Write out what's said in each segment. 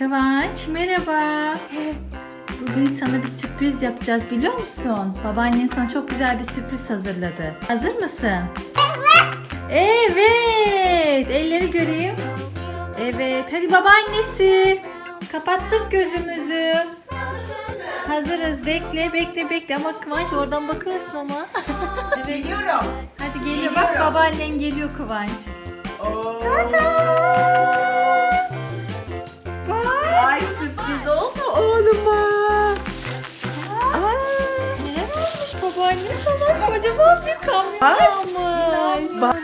Kıvanç merhaba. Bugün sana bir sürpriz yapacağız biliyor musun? Babaannen sana çok güzel bir sürpriz hazırladı. Hazır mısın? Evet. Evet. Elleri göreyim. Evet. Hadi babaannesi. Kapattık gözümüzü. Hazırız. Bekle, bekle, bekle. Ama Kıvanç oradan bakıyorsun ama. evet. Geliyorum. Hadi geliyor. Bak Geliyorum. babaannen geliyor Kıvanç. Oo. Ay bir kamyon Bak. almış. Bak.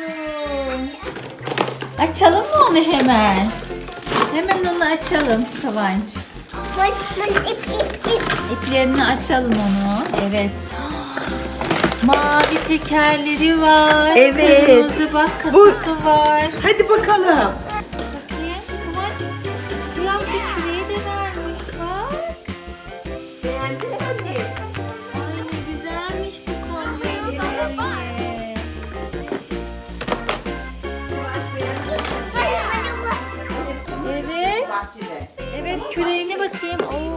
Açalım mı onu hemen? Hemen onu açalım Kıvanç. Bak bak ip ip ip. İplerini açalım onu. Evet. Mavi tekerleri var. Evet. Kırmızı bak kasası var. Hadi bakalım. Bakayım Kıvanç siyah bir küreği de vermiş bak. Beğendin mi Bahçede. Evet küreğine bakayım. Oo,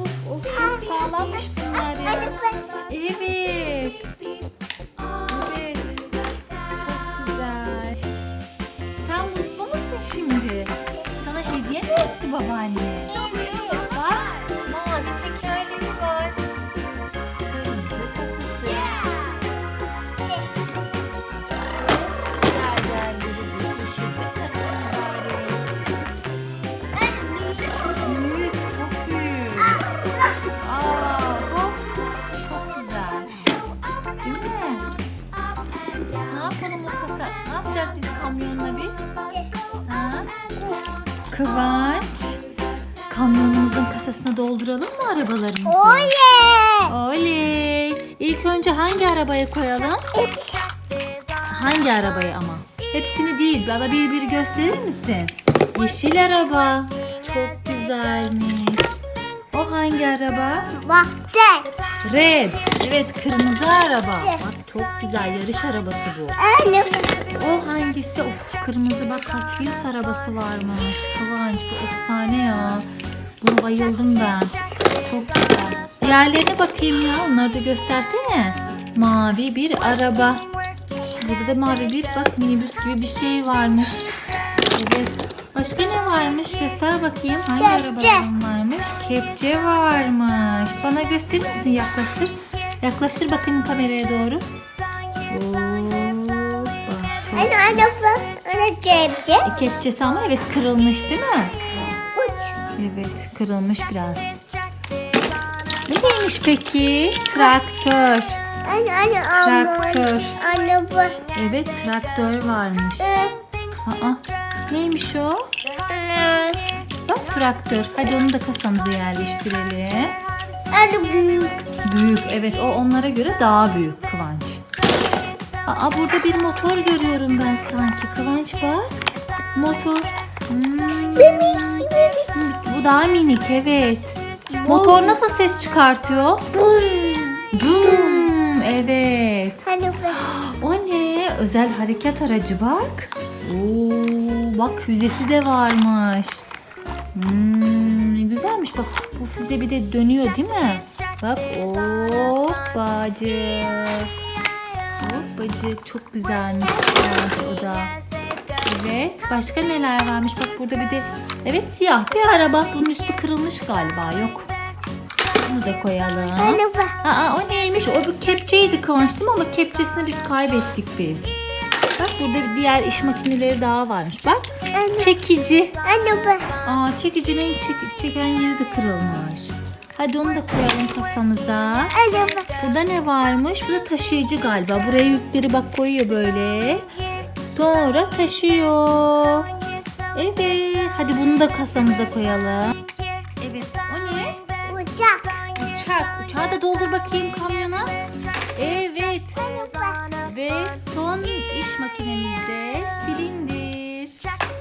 of, of, çok sağlammış bunlar ya. Evet. Evet. Çok güzel. Sen mutlu musun şimdi? Sana hediye mi etti babaanne? Kamyonla biz? Ha? Kıvanç. Kamyonumuzun kasasına dolduralım mı arabalarımızı? Oye. Oley. İlk önce hangi arabaya koyalım? Hangi arabayı ama? Hepsini değil. Bana bir bir gösterir misin? Yeşil araba. Çok güzelmiş. O hangi araba? Baktı. Red. Evet kırmızı araba. Bak çok güzel yarış arabası bu. O hangisi? Of kırmızı bak Hot Wheels arabası varmış. Kıvanç bu efsane ya. Buna bayıldım ben. Çok güzel. Diğerlerine bakayım ya. Onları da göstersene. Mavi bir araba. Burada da mavi bir bak minibüs gibi bir şey varmış. Evet. Başka ne varmış? Göster bakayım. Hangi Kepçe. varmış? Kepçe varmış. Bana gösterir misin? Yaklaştır. Yaklaştır bakayım kameraya doğru. Hoppa. Çok anne anne bak. Anne cebce. e, kepçesi ama evet kırılmış değil mi? Uç. Evet kırılmış biraz. Bu neymiş peki? Traktör. Anne anne. Traktör. Anne bak. Evet traktör varmış. Ee, Aa, neymiş o? Bak traktör. Hadi onu da kasamıza yerleştirelim. Anne büyük. Büyük. Evet o onlara göre daha büyük Kıvanç. Aa burada bir motor görüyorum ben sanki. Kıvanç bak. Motor. Hmm. Bebek bebek. Bu daha minik evet. Motor nasıl ses çıkartıyor? Bum. Dum. Evet. O ne? Özel hareket aracı bak. Oo, bak füzesi de varmış. Hmm, ne güzelmiş bak. Bu füze bir de dönüyor değil mi? Bak hoppacık. Hoppacık çok güzelmiş o da. Evet. Başka neler varmış? Bak burada bir de evet siyah bir araba. Bunun üstü kırılmış galiba. Yok. Bunu da koyalım. Aa o neymiş? O bir kepçeydi Kıvanç değil mi? Ama kepçesini biz kaybettik biz. Bak burada bir diğer iş makineleri daha varmış. Bak Anne. çekici. Anne bak. Aa çekicinin çek- çeken yeri de kırılmış. Hadi onu da koyalım kasamıza. Anne bak. Burada ne varmış? Bu da taşıyıcı galiba. Buraya yükleri bak koyuyor böyle. Sonra taşıyor. Evet. Hadi bunu da kasamıza koyalım. Evet. O ne? Uçak. Uçak. Uçağı da doldur bakayım kamyona. Makinemizde silindir.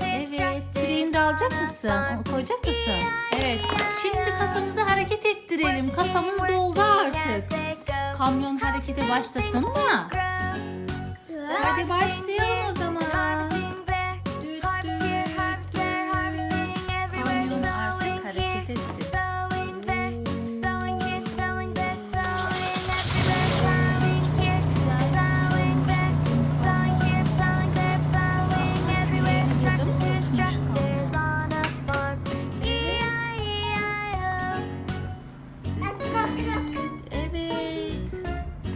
Evet. Küreğini de alacak mısın? Koyacak mısın? Evet. Şimdi kasamızı hareket ettirelim. Kasamız doldu artık. Kamyon harekete başlasın mı? Hadi başlayalım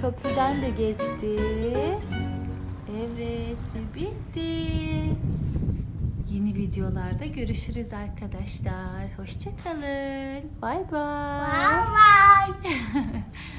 köprüden de geçti. Evet ve bitti. Yeni videolarda görüşürüz arkadaşlar. Hoşçakalın. Bay bay. Bye bye.